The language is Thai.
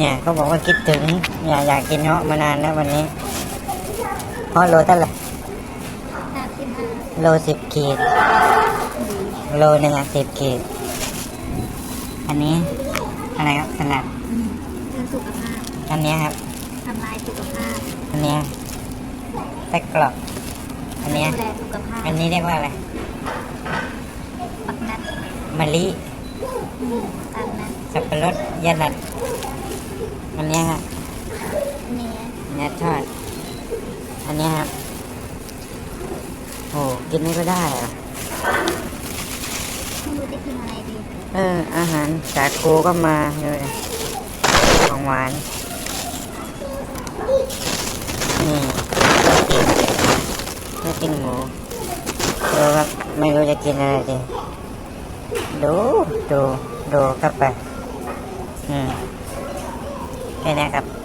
เนี่ยเขาบอกว่าคิดถึงอยากอยากกินเงาะมานานแล้ววันนี้เพราะโลเท่าไหร่ห้าสิบห้าโลสิบขีด โลหนึ่งอะสิบขีด อันนี้อะไรครับสลัดเพื่อสุขภาพอันเนี้ยครับทำลายสุขภาพ อันเนี้ยไส้กรอกอันเนี้ยดูแลสุขภาพอันนี้เรียกว่าอะไรปักนัดมะลิอืมตันนัดสับปะรดยานัด อันเนี้ยฮะเนื้อเนื้อทอดอันเนี้ยครับโอ้กินไม่ก็ได้เหรอะไม่รู้จะกินอะไรดีเออ อาหารสาคูก็มาเลยของหวานนี่ไม่กินหมูดูครับไม่รู้จะกินอะไรดีดูดูดูเข้าไปอืม แค่นี้ครับ